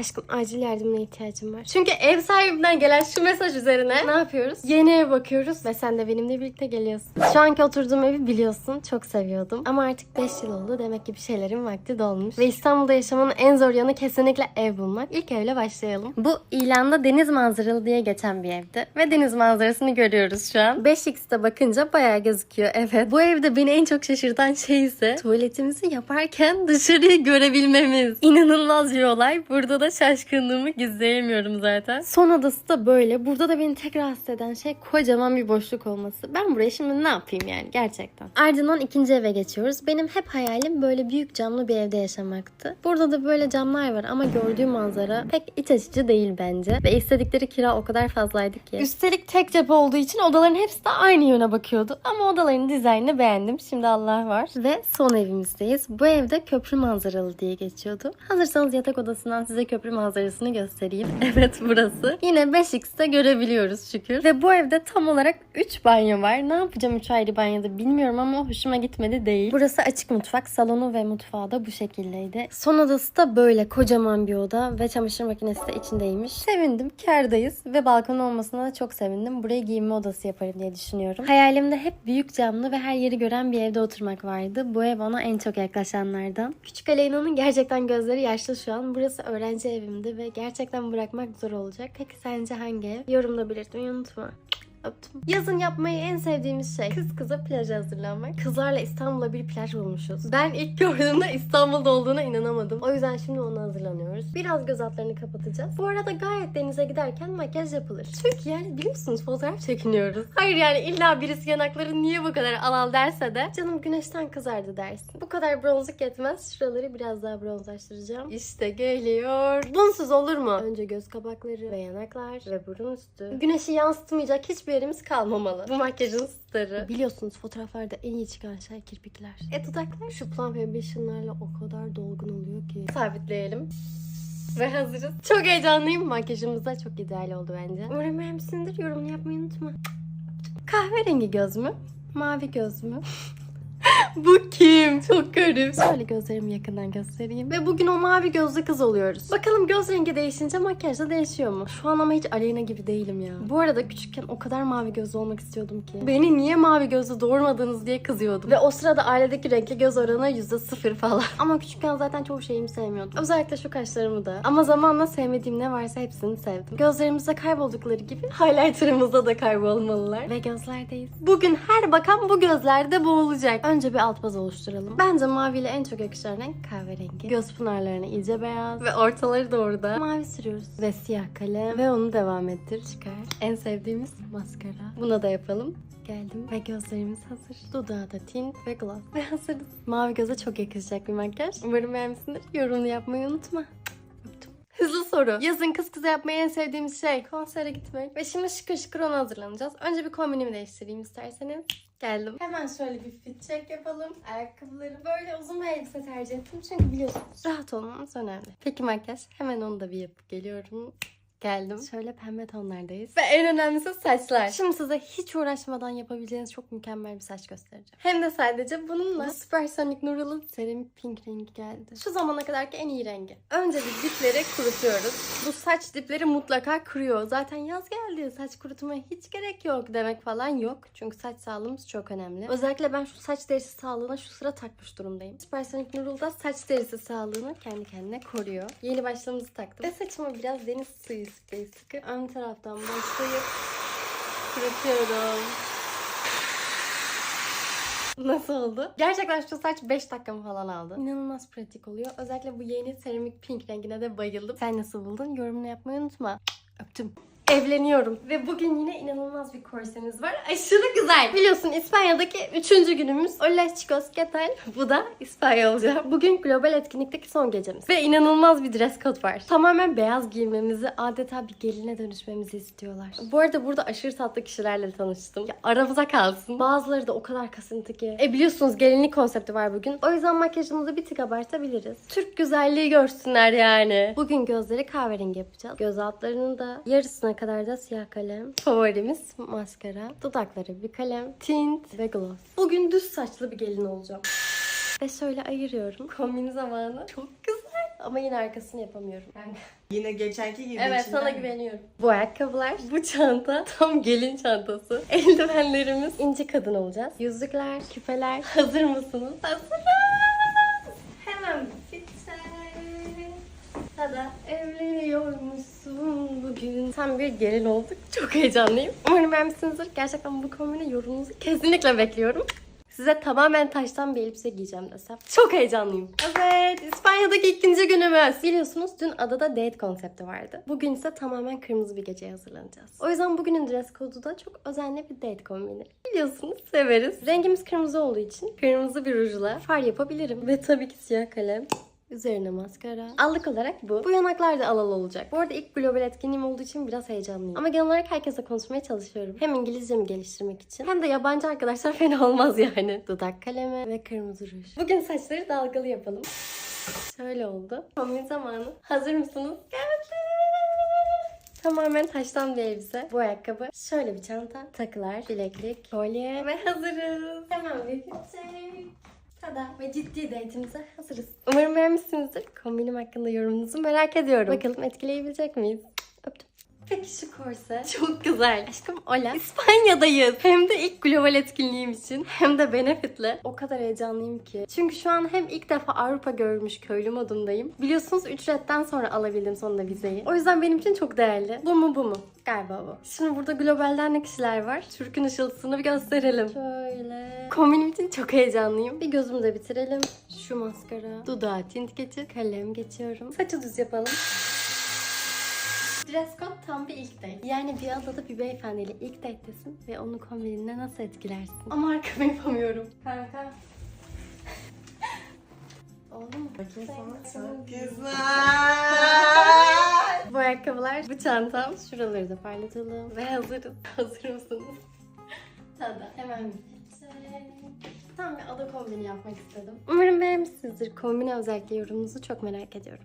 Aşkım acil yardımına ihtiyacım var. Çünkü ev sahibinden gelen şu mesaj üzerine ne yapıyoruz? Yeni ev bakıyoruz ve sen de benimle birlikte geliyorsun. Şu anki oturduğum evi biliyorsun. Çok seviyordum. Ama artık 5 yıl oldu. Demek ki bir şeylerin vakti dolmuş. Ve İstanbul'da yaşamanın en zor yanı kesinlikle ev bulmak. İlk evle başlayalım. Bu ilanda deniz manzaralı diye geçen bir evdi. Ve deniz manzarasını görüyoruz şu an. 5x'te bakınca bayağı gözüküyor. Evet. Bu evde beni en çok şaşırtan şey ise tuvaletimizi yaparken dışarıyı görebilmemiz. İnanılmaz bir olay. Burada da şaşkınlığımı gizleyemiyorum zaten. Son odası da böyle. Burada da beni tek rahatsız eden şey kocaman bir boşluk olması. Ben buraya şimdi ne yapayım yani gerçekten. Ardından ikinci eve geçiyoruz. Benim hep hayalim böyle büyük camlı bir evde yaşamaktı. Burada da böyle camlar var ama gördüğüm manzara pek iç açıcı değil bence. Ve istedikleri kira o kadar fazlaydı ki. Üstelik tek cephe olduğu için odaların hepsi de aynı yöne bakıyordu. Ama odaların dizaynını beğendim. Şimdi Allah var. Ve son evimizdeyiz. Bu evde köprü manzaralı diye geçiyordu. Hazırsanız yatak odasından size köprü manzarasını göstereyim. Evet burası. Yine 5x'te görebiliyoruz şükür. Ve bu evde tam olarak 3 banyo var. Ne yapacağım 3 ayrı banyoda bilmiyorum ama hoşuma gitmedi değil. Burası açık mutfak. Salonu ve mutfağı da bu şekildeydi. Son odası da böyle kocaman bir oda ve çamaşır makinesi de içindeymiş. Sevindim. Kârdayız ve balkon olmasına da çok sevindim. Buraya giyinme odası yaparım diye düşünüyorum. Hayalimde hep büyük camlı ve her yeri gören bir evde oturmak vardı. Bu ev ona en çok yaklaşanlardan. Küçük Aleyna'nın gerçekten gözleri yaşlı şu an. Burası öğrenci evimdi ve gerçekten bırakmak zor olacak. Peki sence hangi ev? Yorumda belirtmeyi unutma. Öptüm. Yazın yapmayı en sevdiğimiz şey kız kıza plaja hazırlanmak. Kızlarla İstanbul'a bir plaj bulmuşuz. Ben ilk gördüğümde İstanbul'da olduğuna inanamadım. O yüzden şimdi ona hazırlanıyoruz. Biraz göz altlarını kapatacağız. Bu arada gayet denize giderken makyaj yapılır. Çünkü yani biliyorsunuz fotoğraf çekiniyoruz. Hayır yani illa birisi yanakları niye bu kadar alal derse de canım güneşten kızardı dersin. Bu kadar bronzluk yetmez. Şuraları biraz daha bronzlaştıracağım. İşte geliyor. Bunsuz olur mu? Önce göz kapakları ve yanaklar ve burun üstü. Güneşi yansıtmayacak hiçbir yerimiz kalmamalı. Bu makyajın starı. Biliyorsunuz fotoğraflarda en iyi çıkan şey kirpikler. E dudaklar şu Plum Ambition'larla o kadar dolgun oluyor ki. Sabitleyelim. Ve hazırız. Çok heyecanlıyım. Makyajımız da çok ideal oldu bence. Umarım beğenmişsindir. Yorumunu yapmayı unutma. Kahverengi göz mü? Mavi göz mü? Bu kim? Çok garip. Şöyle gözlerimi yakından göstereyim. Ve bugün o mavi gözlü kız oluyoruz. Bakalım göz rengi değişince makyaj da değişiyor mu? Şu an ama hiç Aleyna gibi değilim ya. Bu arada küçükken o kadar mavi gözlü olmak istiyordum ki. Beni niye mavi gözlü doğurmadınız diye kızıyordum. Ve o sırada ailedeki renkli göz oranı %0 falan. Ama küçükken zaten çoğu şeyimi sevmiyordum. Özellikle şu kaşlarımı da. Ama zamanla sevmediğim ne varsa hepsini sevdim. Gözlerimizde kayboldukları gibi highlighterımızda da kaybolmalılar. Ve gözlerdeyiz. Bugün her bakan bu gözlerde boğulacak. Önce bir alt baz oluşturalım. Bence maviyle en çok yakışan renk kahverengi. Göz pınarlarına iyice beyaz ve ortaları da orada. Mavi sürüyoruz. Ve siyah kalem. Ve onu devam ettir. Çıkar. En sevdiğimiz maskara. Buna da yapalım. Geldim ve gözlerimiz hazır. Dudağa da tint ve gloss. Ve hazırız. Mavi göze çok yakışacak bir makyaj. Umarım beğenmişsindir. Yorumunu yapmayı unutma. Öptüm. Hızlı soru. Yazın kız kıza yapmayı en sevdiğimiz şey konsere gitmek. Ve şimdi şıkır şıkır ona hazırlanacağız. Önce bir kombinimi değiştireyim isterseniz. Geldim. Hemen şöyle bir fit check yapalım. Ayakkabıları böyle uzun bir elbise tercih ettim. Çünkü biliyorsunuz rahat olmamız önemli. Peki makyaj. Hemen onu da bir yapıp geliyorum. Geldim. Şöyle pembe tonlardayız. Ve en önemlisi saçlar. Şimdi size hiç uğraşmadan yapabileceğiniz çok mükemmel bir saç göstereceğim. Hem de sadece bununla. Bu Supersonic Nural'ın seramik pink rengi geldi. Şu zamana kadarki en iyi rengi. Önce bir dipleri kurutuyoruz. Bu saç dipleri mutlaka kuruyor. Zaten yaz geldi. Saç kurutmaya hiç gerek yok demek falan yok. Çünkü saç sağlığımız çok önemli. Özellikle ben şu saç derisi sağlığına şu sıra takmış durumdayım. Supersonic Nural'da saç derisi sağlığını kendi kendine koruyor. Yeni başlığımızı taktım. Ve saçıma biraz deniz suyu sprey sıkıp ön taraftan başlayıp kurutuyorum. Nasıl oldu? Gerçekten şu saç 5 dakikamı falan aldı. İnanılmaz pratik oluyor. Özellikle bu yeni seramik pink rengine de bayıldım. Sen nasıl buldun? Yorumunu yapmayı unutma. Öptüm. Evleniyorum. Ve bugün yine inanılmaz bir korsemiz var. Aşırı güzel. Biliyorsun İspanya'daki üçüncü günümüz. Hola chicos, ¿qué tal? Bu da İspanyolca. Bugün global etkinlikteki son gecemiz. Ve inanılmaz bir dress code var. Tamamen beyaz giymemizi, adeta bir geline dönüşmemizi istiyorlar. Bu arada burada aşırı tatlı kişilerle tanıştım. Ya aramıza kalsın. Bazıları da o kadar kasıntı ki. E biliyorsunuz gelinlik konsepti var bugün. O yüzden makyajımızı bir tık abartabiliriz. Türk güzelliği görsünler yani. Bugün gözleri kahverengi yapacağız. Göz altlarını da yarısına kadar da siyah kalem. Favorimiz maskara. Dudakları bir kalem. Tint ve gloss. Bugün düz saçlı bir gelin olacağım. Ve şöyle ayırıyorum. Kombin zamanı. Çok güzel. Ama yine arkasını yapamıyorum. Yani Yine geçenki gibi Evet içinden sana mi? güveniyorum. Bu ayakkabılar, bu çanta tam gelin çantası. Eldivenlerimiz inci kadın olacağız. Yüzükler, küpeler. Hazır mısınız? Hazırız. Hemen bitti. Tada evleniyormuşsun bugün. Tam bir gelin olduk. Çok heyecanlıyım. Umarım beğenmişsinizdir. Gerçekten bu kombine yorumunuzu kesinlikle bekliyorum. Size tamamen taştan bir elbise giyeceğim desem. Çok heyecanlıyım. Evet, İspanya'daki ikinci günümüz. Biliyorsunuz dün adada date konsepti vardı. Bugün ise tamamen kırmızı bir geceye hazırlanacağız. O yüzden bugünün dress kodu da çok özenli bir date kombini. Biliyorsunuz severiz. Rengimiz kırmızı olduğu için kırmızı bir rujla far yapabilirim. Ve tabii ki siyah kalem. Üzerine maskara. Allık olarak bu. Bu yanaklar da alalı olacak. Bu arada ilk global etkinliğim olduğu için biraz heyecanlıyım. Ama genel olarak herkese konuşmaya çalışıyorum. Hem İngilizcemi geliştirmek için hem de yabancı arkadaşlar fena olmaz yani. Dudak kalemi ve kırmızı ruj. Bugün saçları dalgalı yapalım. Şöyle oldu. Kombin zamanı. Hazır mısınız? Geldi. Tamamen taştan bir elbise. Bu ayakkabı. Şöyle bir çanta. Takılar, bileklik, kolye ve hazırız. Hemen bir şey. Tada. Ve ciddi date'imize hazırız. Umarım beğenmişsinizdir. Kombinim hakkında yorumunuzu merak ediyorum. Bakalım etkileyebilecek miyiz? Öptüm. Peki şu korse çok güzel. Aşkım Ola. İspanya'dayız. Hem de ilk global etkinliğim için hem de Benefit'le. O kadar heyecanlıyım ki. Çünkü şu an hem ilk defa Avrupa görmüş köylü modundayım. Biliyorsunuz ücretten sonra alabildim sonunda vizeyi. O yüzden benim için çok değerli. Bu mu bu mu? Galiba bu. Şimdi burada globalden ne kişiler var? Türk'ün ışıltısını bir gösterelim. Şöyle. Kombinim için çok heyecanlıyım. Bir gözümü de bitirelim. Şu maskara. Dudağa tint geçir. Kalem geçiyorum. Saçı düz yapalım. Dress code tam bir ilk date. Yani bir adada bir beyefendiyle ilk date'tesin ve onu kombinine nasıl etkilersin? Ama arkamı yapamıyorum. Kanka. Oldu mu? Bakayım sana. Çok güzel. Bu ayakkabılar, bu çantam. Şuraları da parlatalım. Ve hazırız. Hazır mısınız? Tada. Hemen Tam bir ada kombini yapmak istedim. Umarım beğenmişsinizdir. Kombine özellikle yorumunuzu çok merak ediyorum.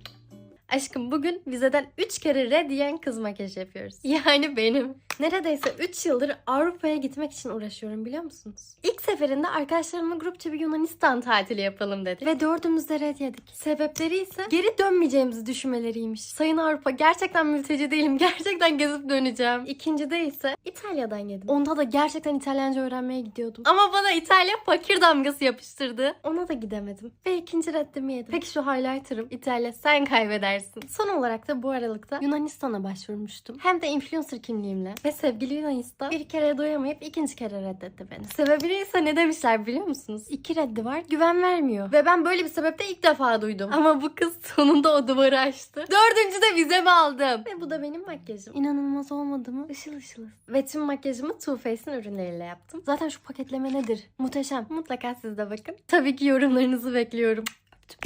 Aşkım bugün vizeden 3 kere red diyen kız makyajı yapıyoruz. Yani benim. Neredeyse 3 yıldır Avrupa'ya gitmek için uğraşıyorum biliyor musunuz? İlk seferinde arkadaşlarımla grupça bir Yunanistan tatili yapalım dedik. Ve dördümüz de red yedik. Sebepleri ise geri dönmeyeceğimizi düşünmeleriymiş. Sayın Avrupa gerçekten mülteci değilim. Gerçekten gezip döneceğim. İkincide ise İtalya'dan yedim. Onda da gerçekten İtalyanca öğrenmeye gidiyordum. Ama bana İtalya fakir damgası yapıştırdı. Ona da gidemedim. Ve ikinci reddimi yedim. Peki şu highlighter'ım İtalya sen kaybedersin. Son olarak da bu aralıkta Yunanistan'a başvurmuştum. Hem de influencer kimliğimle. Ve sevgili Yunanistan bir kere doyamayıp ikinci kere reddetti beni. Sebebini ise ne demişler biliyor musunuz? İki reddi var güven vermiyor. Ve ben böyle bir sebepte ilk defa duydum. Ama bu kız sonunda o duvarı açtı. Dördüncü de vizemi aldım. Ve bu da benim makyajım. İnanılmaz olmadı mı? Işıl ışıl. Ve tüm makyajımı Too Faced'in ürünleriyle yaptım. Zaten şu paketleme nedir? Muhteşem. Mutlaka siz de bakın. Tabii ki yorumlarınızı bekliyorum.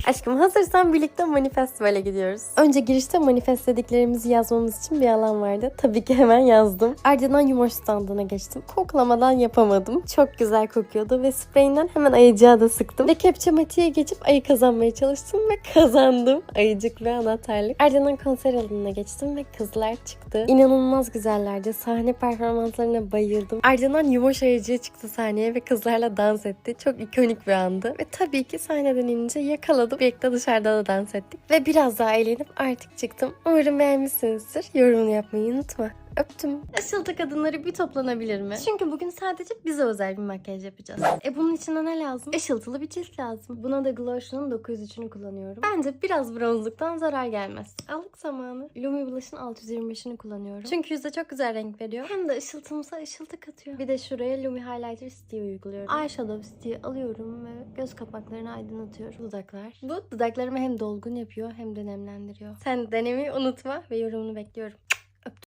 Aşkım hazırsan birlikte manifestivale gidiyoruz. Önce girişte manifestlediklerimizi yazmamız için bir alan vardı. Tabii ki hemen yazdım. Ardından yumoş standına geçtim. Koklamadan yapamadım. Çok güzel kokuyordu ve spreyinden hemen ayıcığa da sıktım. Ve kepçe matiğe geçip ayı kazanmaya çalıştım ve kazandım. Ayıcık ve anahtarlık. Ardından konser alanına geçtim ve kızlar çıktı. İnanılmaz güzellerdi. Sahne performanslarına bayıldım. Ardından yumoş ayıcığı çıktı sahneye ve kızlarla dans etti. Çok ikonik bir andı. Ve tabii ki sahneden inince yakaladım. Birlikte dışarıda da dans ettik. Ve biraz daha eğlenip artık çıktım. Umarım beğenmişsinizdir. Yorumunu yapmayı unutma. Öptüm. Işıltı kadınları bir toplanabilir mi? Çünkü bugün sadece bize özel bir makyaj yapacağız. E bunun içinde ne lazım? Işıltılı bir cilt lazım. Buna da Glotion'un 903'ünü kullanıyorum. Bence biraz bronzluktan zarar gelmez. Allık zamanı. Lumi Blush'ın 625'ini kullanıyorum. Çünkü yüze çok güzel renk veriyor. Hem de ışıltımıza ışıltı katıyor. Bir de şuraya Lumi Highlighter Stick uyguluyorum. Eyeshadow Stick alıyorum ve göz kapaklarını aydınlatıyorum. Dudaklar. Bu dudaklarımı hem dolgun yapıyor hem de nemlendiriyor. Sen denemeyi unutma ve yorumunu bekliyorum.